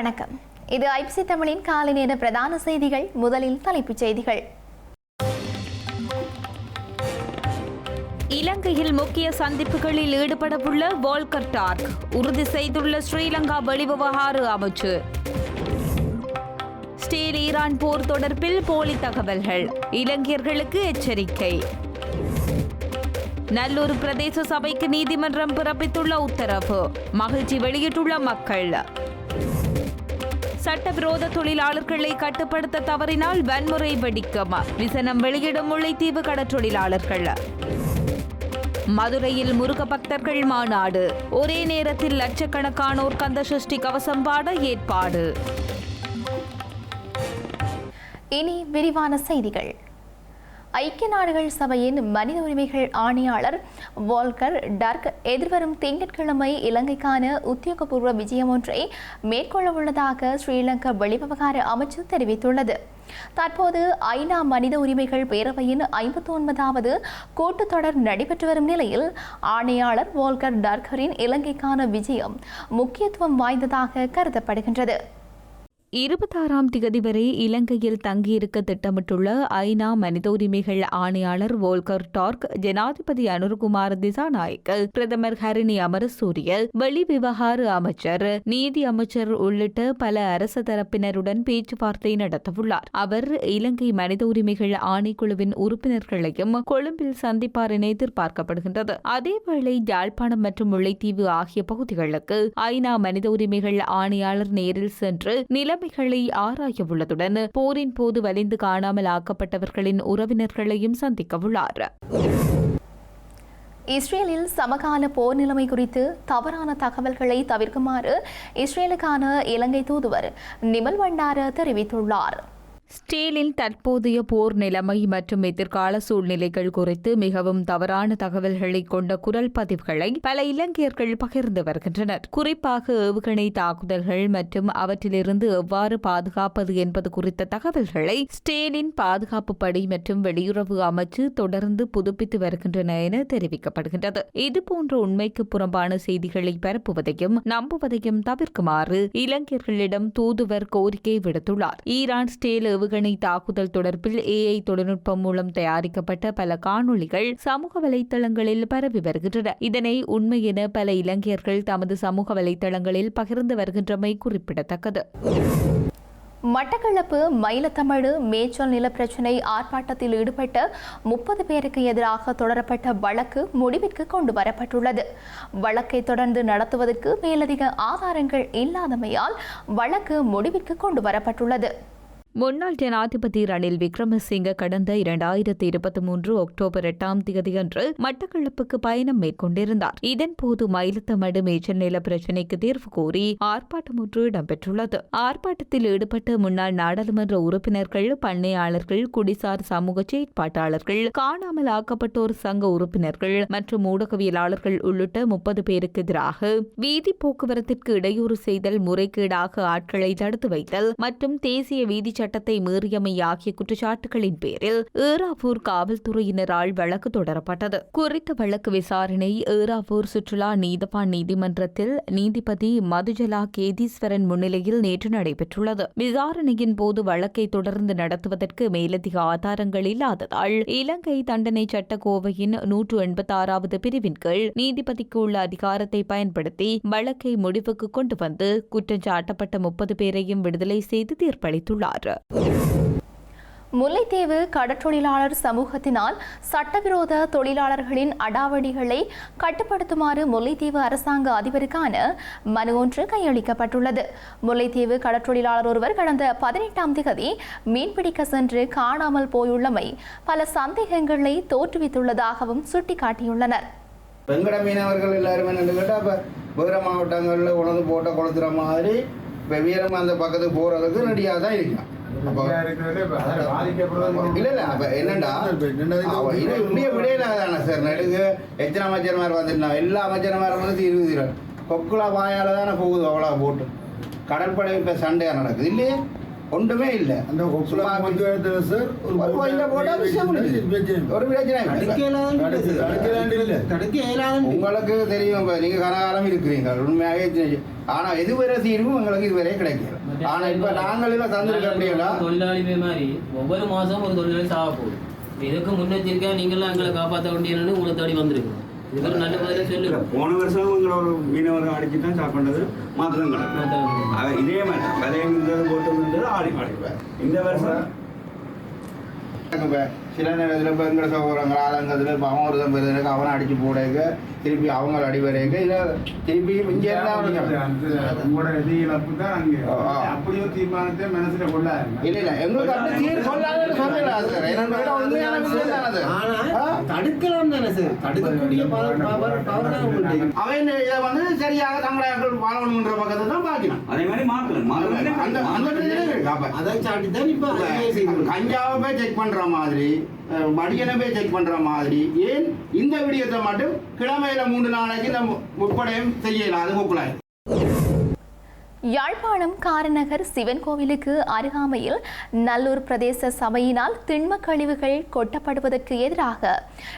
வணக்கம். இது ஐபிசி தமிழின் காலை நேர பிரதான செய்திகள் முதலில் தலைப்புச் செய்திகள். இலங்கையில் முக்கிய சந்திப்புகளில் ஈடுபடவுள்ள வால்கர் டார்க் உறுதி செய்துள்ள ஸ்ரீலங்கா வெளிவிவகார அமைச்சு. ஸ்டீல் ஈரான் போர் தொடர்பில் போலி தகவல்கள் இலங்கையர்களுக்கு எச்சரிக்கை. நல்லூர் பிரதேச சபைக்கு நீதிமன்றம் பிறப்பித்துள்ள உத்தரவு மகிழ்ச்சி வெளியிட்டுள்ள மக்கள். சட்டவிரோத தொழிலாளர்களை கட்டுப்படுத்த தவறினால் வன்முறை வெடிக்கும். விசனம் வெளியிடும் முல்லைத்தீவு கடற்றொழிலாளர்கள். மதுரையில் முருக பக்தர்கள் மாநாடு. ஒரே நேரத்தில் லட்சக்கணக்கானோர் கந்த சஷ்டி கவசம் பாட ஏற்பாடு. இனி விரிவான செய்திகள். ஐக்கிய நாடுகள் சபையின் மனித உரிமைகள் ஆணையாளர் வால்கர் டர்க் எதிர்வரும் திங்கட்கிழமை இலங்கைக்கான உத்தியோகபூர்வ விஜயம் ஒன்றை மேற்கொள்ள உள்ளதாக ஸ்ரீலங்கா வெளிவிவகார அமைச்சு தெரிவித்துள்ளது. தற்போது ஐநா மனித உரிமைகள் பேரவையின் ஐம்பத்தி ஒன்பதாவது கூட்டத்தொடர் நடைபெற்று வரும் நிலையில் ஆணையாளர் வால்கர் டர்கரின் இலங்கைக்கான விஜயம் முக்கியத்துவம் வாய்ந்ததாக கருதப்படுகின்றது. இருபத்தாறாம் திகதி வரை இலங்கையில் தங்கியிருக்க திட்டமிட்டுள்ள ஐநா மனித உரிமைகள் ஆணையாளர் வோல்கர் டார்க் ஜனாதிபதி அனுர்குமார் திசாநாயக் பிரதமர் ஹரிணி அமரசூரிய வெளி விவகார அமைச்சர் நீதி அமைச்சர் உள்ளிட்ட பல அரச தரப்பினருடன் பேச்சுவார்த்தை நடத்தவுள்ளார். அவர் இலங்கை மனித உரிமைகள் ஆணைக்குழுவின் உறுப்பினர்களையும் கொழும்பில் சந்திப்பார் என எதிர்பார்க்கப்படுகின்றது. அதேவேளை யாழ்ப்பாணம் மற்றும் முல்லைத்தீவு ஆகிய பகுதிகளுக்கு ஐநா மனித உரிமைகள் ஆணையாளர் நேரில் சென்று நில நிலைமைகளை ஆராய உள்ளதுடன் போரின் போது வலிந்து காணாமல் ஆக்கப்பட்டவர்களின் உறவினர்களையும் சந்திக்கவுள்ளார். இஸ்ரேலில் சமகால போர் நிலைமை குறித்து தவறான தகவல்களை தவிர்க்குமாறு இஸ்ரேலுக்கான இலங்கை தூதுவர் நிமல் வண்டார தெரிவித்துள்ளார். ஸ்டேலின் தற்போதைய போர் நிலைமை மற்றும் எதிர்கால சூழ்நிலைகள் குறித்து மிகவும் தவறான தகவல்களை கொண்ட குரல் பதிவுகளை பல இலங்கையர்கள் பகிர்ந்து வருகின்றனர். குறிப்பாக ஏவுகணை தாக்குதல்கள் மற்றும் அவற்றிலிருந்து எவ்வாறு பாதுகாப்பது என்பது குறித்த தகவல்களை ஸ்டேலின் பாதுகாப்பு படை மற்றும் வெளியுறவு அமைச்சு தொடர்ந்து புதுப்பித்து வருகின்றன என தெரிவிக்கப்படுகின்றது. இதுபோன்ற உண்மைக்கு புறம்பான செய்திகளை பரப்புவதையும் நம்புவதையும் தவிர்க்குமாறு இலங்கையர்களிடம் தூதுவர் கோரிக்கை விடுத்துள்ளார். ஈரான் ஸ்டேல் ஏவுகணை தாக்குதல் தொடர்பில் ஏஐ தொழில்நுட்பம் மூலம் தயாரிக்கப்பட்ட பல காணொளிகள் சமூக வலைதளங்களில் பரவி வருகின்றன. இதனை உண்மை என பல இளைஞர்கள் தமது சமூக வலைதளங்களில் பகிர்ந்து வருகின்றமை குறிப்பிடத்தக்கது. மட்டக்களப்பு மயிலத்தமிழ் மேச்சல் நில பிரச்சினை ஆர்ப்பாட்டத்தில் ஈடுபட்ட முப்பது பேருக்கு எதிராக தொடரப்பட்ட வழக்கு முடிவிற்கு கொண்டு வரப்பட்டுள்ளது. வழக்கை தொடர்ந்து நடத்துவதற்கு மேலதிக ஆதாரங்கள் இல்லாதமையால் வழக்கு முடிவிற்கு கொண்டு வரப்பட்டுள்ளது. முன்னாள் ஜனாதிபதி ரணில் விக்ரமசிங்க கடந்த இரண்டாயிரத்தி இருபத்தி மூன்று அக்டோபர் எட்டாம் தேதியன்று மட்டக்களப்புக்கு பயணம் மேற்கொண்டிருந்தார். இதன்போது மயிலத்தமடு மேய்ச்சல் நில பிரச்சினைக்கு தீர்வு கோரி ஆர்ப்பாட்டம் ஒன்று இடம்பெற்றுள்ளது. ஆர்ப்பாட்டத்தில் ஈடுபட்ட முன்னாள் நாடாளுமன்ற உறுப்பினர்கள் பண்ணையாளர்கள் குடிசார் சமூக செயற்பாட்டாளர்கள் காணாமல் ஆக்கப்பட்டோர் சங்க உறுப்பினர்கள் மற்றும் ஊடகவியலாளர்கள் உள்ளிட்ட முப்பது பேருக்கு எதிராக வீதி போக்குவரத்திற்கு இடையூறு செய்தல் முறைகேடாக ஆட்களை தடுத்து வைத்தல் மற்றும் தேசிய வீதி சட்டத்தை மீறியமை ஆகிய குற்றச்சாட்டுகளின் பேரில் ஏராவூர் காவல்துறையினரால் வழக்கு தொடரப்பட்டது. குறித்த வழக்கு விசாரணை ஏராவூர் சுற்றுலா நீதவான் நீதிமன்றத்தில் நீதிபதி மதுஜலா கேதீஸ்வரன் முன்னிலையில் நேற்று நடைபெற்றுள்ளது. விசாரணையின் போது வழக்கை தொடர்ந்து நடத்துவதற்கு மேலதிக ஆதாரங்கள் இல்லாததால் இலங்கை தண்டனை சட்டக்கோவையின் நூற்று எண்பத்தி ஆறாவது பிரிவின் கீழ் நீதிபதிக்கு உள்ள அதிகாரத்தை பயன்படுத்தி வழக்கை முடிவுக்கு கொண்டு வந்து குற்றம் சாட்டப்பட்ட முப்பது பேரையும் விடுதலை செய்து தீர்ப்பளித்துள்ளார். முல்லைத்தீவு கடற்றொழிலாளர் சமூகத்தினால் சட்டவிரோத தொழிலாளர்களின் அடாவடிகளை கட்டுப்படுத்துமாறு முல்லைத்தீவு அரசாங்க அதிபருக்கான மனு ஒன்று கையளிக்கப்பட்டுள்ளது. முல்லைத்தீவு கடற்றொழிலாளர் ஒருவர் கடந்த பதினெட்டாம் திகதி மீன்பிடிக்க சென்று காணாமல் போயுள்ளமை பல சந்தேகங்களை தோற்றுவித்துள்ளதாகவும் சுட்டிக்காட்டியுள்ளனர். வெங்கட மீனவர்கள் எல்லாருமே என்ன கேட்டால் இப்போ மாவட்டங்களில் உணவு போட்ட கொளுத்துற மாதிரி இப்போ வீரம் அந்த பக்கத்துக்கு போகிறதுக்கு ரெடியாக தான் இருக்கான் எத்தனை அமைச்சர்மார் வந்துருந்தாங்க எல்லா அமைச்சர்மாரும் வந்து இருபது இருபது. கொக்குலா வாயால் தானே போகுது அவ்வளோ போட்டு. கடற்படை இப்போ சண்டையாக நடக்குது இல்லையே? ஒன்றுமே இல்லை. அந்த. உங்களுக்கு தெரியும் இப்ப நீங்க கனகாலம் இருக்கிறீங்க. உண்மையாகவே தெரியும். ஆனா இதுவரை தீர்வு உங்களுக்கு இதுவரை கிடைக்கல. ஆனா இப்ப நாங்கள் எல்லாம் தந்திருக்க அப்படின்னா தொழிலாளிமே மாதிரி ஒவ்வொரு மாசம் ஒரு தொழிலாளி சாக போகுது. இதுக்கு முன்னெச்சரிக்கையா நீங்களாம் எங்களை காப்பாற்ற வேண்டியன்னு உங்களை தேடி வந்திருக்கோம். இதுக்கு ஒரு நல்ல பதில இல்ல, சொல்லுங்க போன வருஷம் ஒரு மீனவர்கள் அடிச்சு தான் சாப்பிட்டது. மாத்திரம் அவ இதே மாதிரி விலையம் இருந்தது போட்டு இருந்தது ஆடி ஆடி இந்த வருஷம் சில நேரத்தில் இப்போ எங்களை சகோதரங்க ஆலங்கத்தில் இப்போ அவன் ஒருத்தன் பெருதுக்கு அவனை அடிச்சு போடுங்க திருப்பி அவங்க அடி வரைங்க இல்லை திருப்பி இங்கே இருந்தால் உங்களோட நிதி இழப்பு தான் அங்கே. அப்படியோ தீர்மானத்தை மனசுல கொள்ளாருங்க இல்லை இல்லை எங்களுக்கு அப்படி தீர்வு சொல்லாதுன்னு சொல்லல உண்மையான விஷயம் தான் அது? தடுக்கலாம் தானே சார் தடுக்கக்கூடிய அவன் இதை வந்து சரியாக தமிழர்கள் வாழணுன்ற பக்கத்தை தான் பார்க்கணும் அதே மாதிரி மாத்திரம் அந்த அந்த பிரச்சனை இருக்கு. அப்ப அதை சாட்டி தான் இப்ப கஞ்சாவை போய் செக் பண்ற மாதிரி மடியனவே செக் பண்ற மாதிரி. ஏன்? இந்த விடயத்தை மட்டும் கிழமையில மூன்று நாளைக்கு நம்ம முப்படையும் செய்யலாம். அது முப்பலாய் யாழ்ப்பாணம் காரநகர் சிவன் கோவிலுக்கு அருகாமையில் நல்லூர் பிரதேச சபையினால் திண்ம கழிவுகள் கொட்டப்படுவதற்கு எதிராக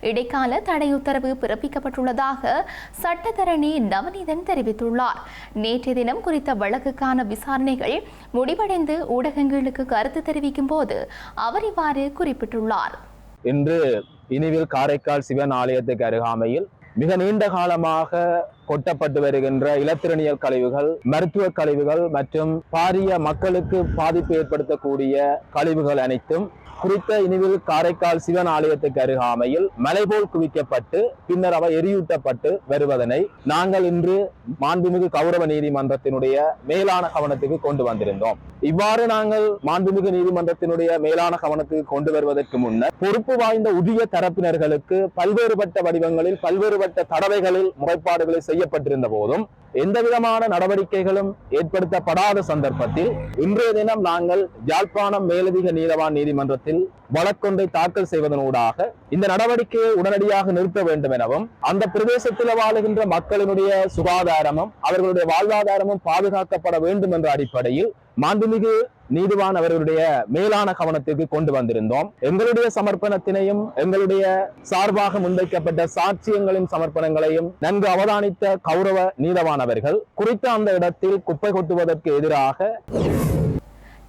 இடைக்கால தடை உத்தரவு பிறப்பிக்கப்பட்டுள்ளதாக சட்டத்தரணி நவநீதன் தெரிவித்துள்ளார். நேற்றைய தினம் குறித்த வழக்குக்கான விசாரணைகள் முடிவடைந்து ஊடகங்களுக்கு கருத்து தெரிவிக்கும் போது அவர் இவ்வாறு குறிப்பிட்டுள்ளார். இன்று இனிவில் காரைக்கால் சிவன் ஆலயத்துக்கு அருகாமையில் மிக நீண்ட காலமாக கொட்டப்பட்டு வருகின்ற இலத்திரனியல் கழிவுகள் மருத்துவ கழிவுகள் மற்றும் பாரிய மக்களுக்கு பாதிப்பு ஏற்படுத்தக்கூடிய கழிவுகள் அனைத்தும் குறித்த இனிவில் காரைக்கால் சிவன் ஆலயத்துக்கு அருகாமையில் மலைபோல் குவிக்கப்பட்டு பின்னர் அவை எரியூட்டப்பட்டு வருவதனை நாங்கள் இன்று மாண்புமிகு கௌரவ நீதிமன்றத்தினுடைய மேலான கவனத்துக்கு கொண்டு வந்திருந்தோம். இவ்வாறு நாங்கள் மாண்புமிகு நீதிமன்றத்தினுடைய மேலான கவனத்துக்கு கொண்டு வருவதற்கு முன்னர் பொறுப்பு வாய்ந்த உரிய தரப்பினர்களுக்கு பல்வேறுபட்ட வடிவங்களில் பல்வேறுபட்ட தடவைகளில் முறைப்பாடுகளை செய்ய செய்யப்பட்டிருந்த போதும் எந்த விதமான நடவடிக்கைகளும் ஏற்படுத்தப்படாத சந்தர்ப்பத்தில் இன்றைய தினம் நாங்கள் யாழ்ப்பாணம் மேலதிக நீதவான் நீதிமன்றத்தில் வழக்கொன்றை தாக்கல் செய்வதனூடாக இந்த நடவடிக்கையை உடனடியாக நிறுத்த வேண்டும் எனவும் அந்த பிரதேசத்தில் வாழுகின்ற மக்களினுடைய சுகாதாரமும் அவர்களுடைய வாழ்வாதாரமும் பாதுகாக்கப்பட வேண்டும் என்ற அடிப்படையில் மாண்புமிகு நீதிவான் அவர்களுடைய மேலான கவனத்திற்கு கொண்டு வந்திருந்தோம். எங்களுடைய சமர்ப்பணத்தினையும் எங்களுடைய சார்பாக முன்வைக்கப்பட்ட சாட்சியங்களின் சமர்ப்பணங்களையும் நன்கு அவதானித்த கௌரவ நீதவானவர்கள் குறித்த அந்த இடத்தில் குப்பை கொட்டுவதற்கு எதிராக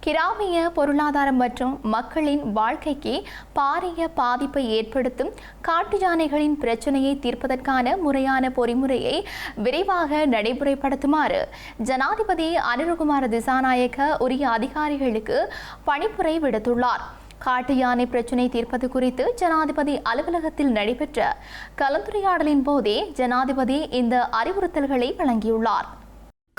கிராமிய பொருளாதாரம் மற்றும் மக்களின் வாழ்க்கைக்கு பாரிய பாதிப்பை ஏற்படுத்தும் காட்டு யானைகளின் பிரச்சனையை தீர்ப்பதற்கான முறையான பொறிமுறையை விரைவாக நடைமுறைப்படுத்துமாறு ஜனாதிபதி அனுரகுமார திசாநாயக்க உரிய அதிகாரிகளுக்கு பணிப்புரை விடுத்துள்ளார். காட்டு யானை பிரச்சினை தீர்ப்பது குறித்து ஜனாதிபதி அலுவலகத்தில் நடைபெற்ற கலந்துரையாடலின் போதே ஜனாதிபதி இந்த அறிவுறுத்தல்களை வழங்கியுள்ளார்.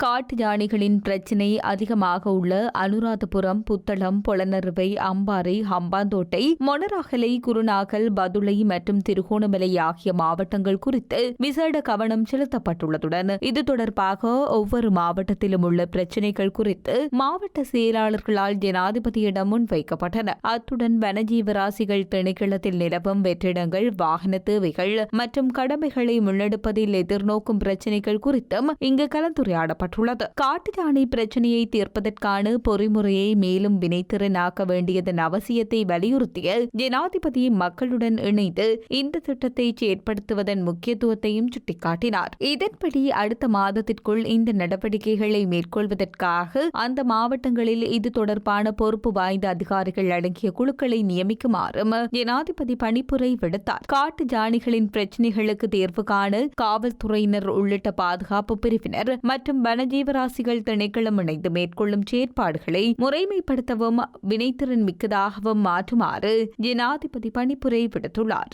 காட்டு யானைகளின் பிரச்சினை அதிகமாக உள்ள அனுராதபுரம் புத்தளம் பொலனறுவை அம்பாறை ஹம்பாந்தோட்டை மொனராகலை குருநாகல் பதுளை மற்றும் திருகோணமலை ஆகிய மாவட்டங்கள் குறித்து விசேட கவனம் செலுத்தப்பட்டுள்ளதுடன் இது தொடர்பாக ஒவ்வொரு மாவட்டத்திலும் உள்ள பிரச்சினைகள் குறித்து மாவட்ட செயலாளர்களால் ஜனாதிபதியிடம் முன்வைக்கப்பட்டன. அத்துடன் வனஜீவராசிகள் திணைக்களத்தில் நிலவும் வெற்றிடங்கள் வாகன தேவைகள் மற்றும் கடமைகளை முன்னெடுப்பதில் எதிர்நோக்கும் பிரச்சினைகள் குறித்தும் இங்கு கலந்துரையாடப்பட்டது தெரிவிக்கப்பட்டுள்ளது காட்டு யானை பிரச்சினையை தீர்ப்பதற்கான பொறிமுறையை மேலும் வினைத்திறனாக்க வேண்டியதன் அவசியத்தை வலியுறுத்திய ஜனாதிபதி மக்களுடன் இணைந்து இந்த திட்டத்தை செயற்படுத்துவதன் முக்கியத்துவத்தையும் சுட்டிக்காட்டினார். இதன்படி அடுத்த மாதத்திற்குள் இந்த நடவடிக்கைகளை மேற்கொள்வதற்காக அந்த மாவட்டங்களில் இது தொடர்பான பொறுப்பு வாய்ந்த அதிகாரிகள் அடங்கிய குழுக்களை நியமிக்குமாறும் ஜனாதிபதி பணிப்புரை விடுத்தார். காட்டு ஜானிகளின் பிரச்சினைகளுக்கு தீர்வு காண காவல்துறையினர் உள்ளிட்ட பாதுகாப்பு பிரிவினர் மற்றும் வனஜீவராசிகள் திணைக்களம் இணைந்து மேற்கொள்ளும் செயற்பாடுகளை முறைமைப்படுத்தவும் வினைத்திறன் மிக்கதாகவும் மாற்றுமாறு ஜனாதிபதி பணிப்புரை விடுத்துள்ளார்.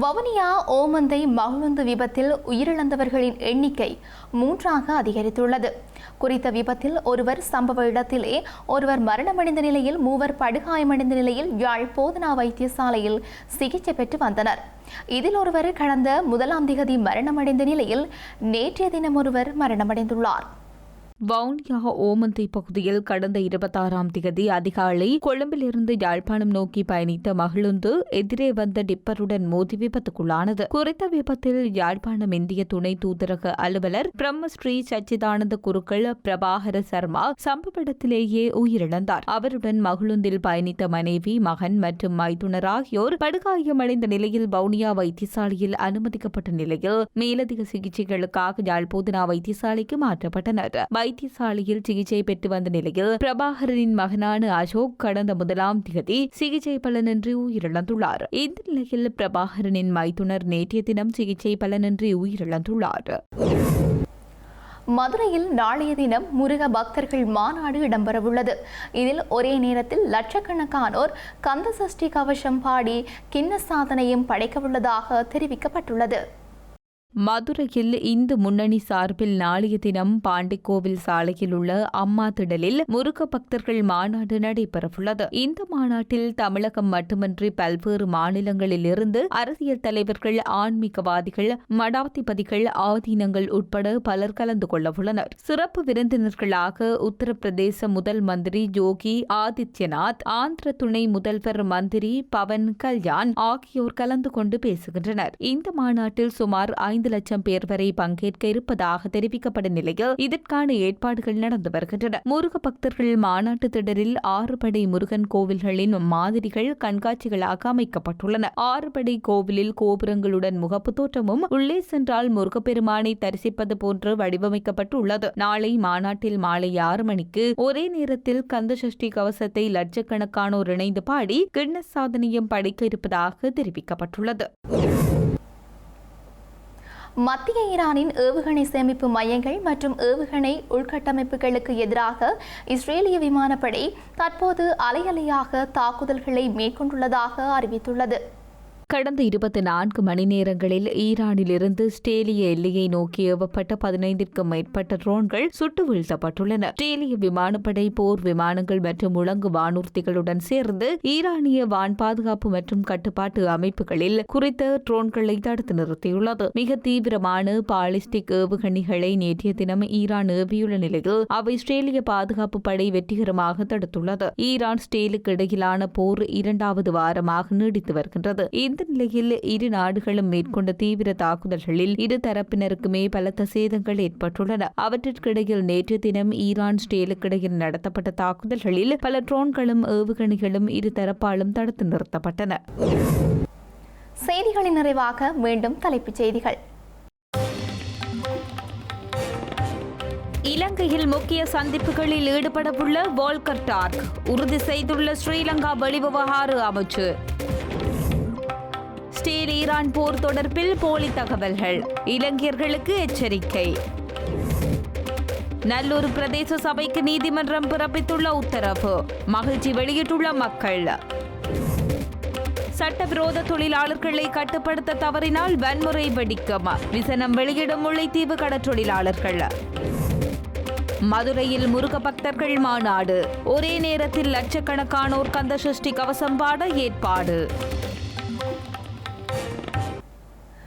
வவுனியா ஓமந்தை மகுழுந்து விபத்தில் உயிரிழந்தவர்களின் எண்ணிக்கை மூன்றாக அதிகரித்துள்ளது. குறித்த விபத்தில் ஒருவர் சம்பவ இடத்திலே ஒருவர் மரணமடைந்த நிலையில் மூவர் படுகாயமடைந்த நிலையில் யாழ் போதனா வைத்தியசாலையில் சிகிச்சை பெற்று வந்தனர். இதில் ஒருவர் கடந்த முதலாம் திகதி மரணமடைந்த நிலையில் நேற்றைய தினம் ஒருவர் மரணமடைந்துள்ளார். வவுனியா ஓமந்தை பகுதியில் கடந்த இருபத்தாறாம் திகதி அதிகாலை கொழும்பிலிருந்து யாழ்ப்பாணம் நோக்கி பயணித்த மகிழுந்து எதிரே வந்த டிப்பருடன் மோதி விபத்துக்குள்ளானது. குறித்த விபத்தில் யாழ்ப்பாணம் இந்திய துணை தூதரக அலுவலர் பிரம்மஸ்ரீ சச்சிதானந்த குருக்கள் பிரபாகர சர்மா சம்பவ இடத்திலேயே உயிரிழந்தார். அவருடன் மகிழுந்தில் பயணித்த மனைவி மகன் மற்றும் மைத்துனர் ஆகியோர் படுகாயமடைந்த நிலையில் வவுனியா வைத்தியசாலையில் அனுமதிக்கப்பட்ட நிலையில் மேலதிக சிகிச்சைகளுக்காக யாழ்போதனா வைத்தியசாலைக்கு மாற்றப்பட்டனர். வைத்தியசாலையில் சிகிச்சை பெற்று வந்த நிலையில் பிரபாகரனின் மகனான அசோக் கடந்த முதலாம் தேதி சிகிச்சை பலனின்றி உயிரிழந்துள்ளார். இந்த நிலையில் பிரபாகரனின் மைத்துனர் நேற்றைய தினம் சிகிச்சை பலனின்றி உயிரிழந்துள்ளார். மதுரையில் நாளைய தினம் முருக பக்தர்கள் மாநாடு இடம்பெறவுள்ளது. இதில் ஒரே நேரத்தில் லட்சக்கணக்கானோர் கந்த சஷ்டி கவசம் பாடி கிண்ண சாதனையும் படைக்கவுள்ளதாக தெரிவிக்கப்பட்டுள்ளது. மதுரையில் இந்து முன்னணி சார்பில் நாளைய தினம் பாண்டிக்கோவில் சாலையில் உள்ள அம்மா திடலில் முருக பக்தர்கள் மாநாடு நடைபெறவுள்ளது. இந்த மாநாட்டில் தமிழகம் மட்டுமின்றி பல்வேறு மாநிலங்களில் இருந்து அரசியல் தலைவர்கள் ஆன்மீகவாதிகள் மடாதிபதிகள் ஆதீனங்கள் உட்பட பலர் கலந்து கொள்ளவுள்ளனர். சிறப்பு விருந்தினர்களாக உத்தரப்பிரதேச முதல் மந்திரி யோகி ஆதித்யநாத் ஆந்திர துணை முதல்வர் மந்திரி பவன் கல்யாண் ஆகியோர் கலந்து கொண்டு பேசுகின்றனர். இந்த மாநாட்டில் சுமார் ஐந்து லட்சம் பேர் வரை பங்கேற்க இருப்பதாக தெரிவிக்கப்படும் நிலையில் இதற்கான ஏற்பாடுகள் நடந்து வருகின்றன. முருக பக்தர்கள் மாநாட்டு திடலில் ஆறுபடை முருகன் கோவில்களின் மாதிரிகள் கண்காட்சிகளாக அமைக்கப்பட்டுள்ளன. ஆறுபடை கோவிலில் கோபுரங்களுடன் முகப்பு தோற்றமும் உள்ளே சென்றால் முருகப்பெருமானை தரிசிப்பது போன்று வடிவமைக்கப்பட்டுள்ளது. நாளை மாநாட்டில் மாலை ஆறு மணிக்கு ஒரே நேரத்தில் கந்த சஷ்டி கவசத்தை லட்சக்கணக்கானோர் இணைந்து பாடி கிண்ண சாதனையும் படைக்க இருப்பதாக தெரிவிக்கப்பட்டுள்ளது. மத்திய ஈரானின் ஏவுகணை சேமிப்பு மையங்கள் மற்றும் ஏவுகணை உள்கட்டமைப்புகளுக்கு எதிராக இஸ்ரேலிய விமானப்படை தற்போது அலையலையாக தாக்குதல்களை மேற்கொண்டுள்ளதாக அறிவித்துள்ளது. கடந்த இருபத்தி நான்கு மணி நேரங்களில் ஈரானிலிருந்து ஸ்டேலிய எல்லையை நோக்கி ஏவப்பட்ட பதினைந்திற்கும் மேற்பட்ட ட்ரோன்கள் சுட்டு வீழ்த்தப்பட்டுள்ளன. ஸ்டேலிய விமானப்படை போர் விமானங்கள் மற்றும் முழங்கு வானூர்திகளுடன் சேர்ந்து ஈரானிய வான் பாதுகாப்பு மற்றும் கட்டுப்பாட்டு அமைப்புகளில் குறித்த ட்ரோன்களை தடுத்து நிறுத்தியுள்ளது. மிக தீவிரமான பாலிஸ்டிக் ஏவுகணிகளை நேற்றைய தினம் ஈரான் ஏவியுள்ள நிலையில் அவை ஸ்டேலிய பாதுகாப்பு படை வெற்றிகரமாக தடுத்துள்ளது. ஈரான் ஸ்டேலுக்கு இடையிலான போர் இரண்டாவது வாரமாக நீடித்து வருகின்றது. இந்த நிலையில் இரு நாடுகளும் மேற்கொண்ட தீவிர தாக்குதல்களில் இரு தரப்பினருக்குமே பலத்த சேதங்கள் ஏற்பட்டுள்ளன. அவற்றிற்கிடையில் நேற்று தினம் ஈரான் ஸ்டேலுக்கிடையில் நடத்தப்பட்ட தாக்குதல்களில் பல ட்ரோன்களும் ஏவுகணைகளும் இரு தரப்பாலும் தடுத்து நிறுத்தப்பட்டன. செய்திகளின் நிறைவாக மீண்டும் தலைப்புச் செய்திகள். இலங்கையில் முக்கிய சந்திப்புகளில் ஈடுபடவுள்ள வோல்கர் டார்க் உறுதி செய்துள்ள ஸ்ரீலங்கா வெளிவிவகார அமைச்சு. இஸ்ரேல் ஈரான் போர் தொடர்பில் போலி தகவல்கள். இளைஞர்களுக்கு எச்சரிக்கை. நல்லூர் பிரதேச சபைக்கு நீதிமன்றம் பிறப்பித்துள்ள உத்தரவு. மகிழ்ச்சி வெளியிட்டுள்ள மக்கள். சட்டவிரோத தொழிலாளர்களை கட்டுப்படுத்த தவறினால் வன்முறை வெடிக்கும். விசனம் வெளியிடும் முல்லைத்தீவு கடற்றொழிலாளர்கள். மதுரையில் முருக பக்தர்கள் மாநாடு. ஒரே நேரத்தில் லட்சக்கணக்கானோர் கந்த சஷ்டி கவசம் பாட ஏற்பாடு.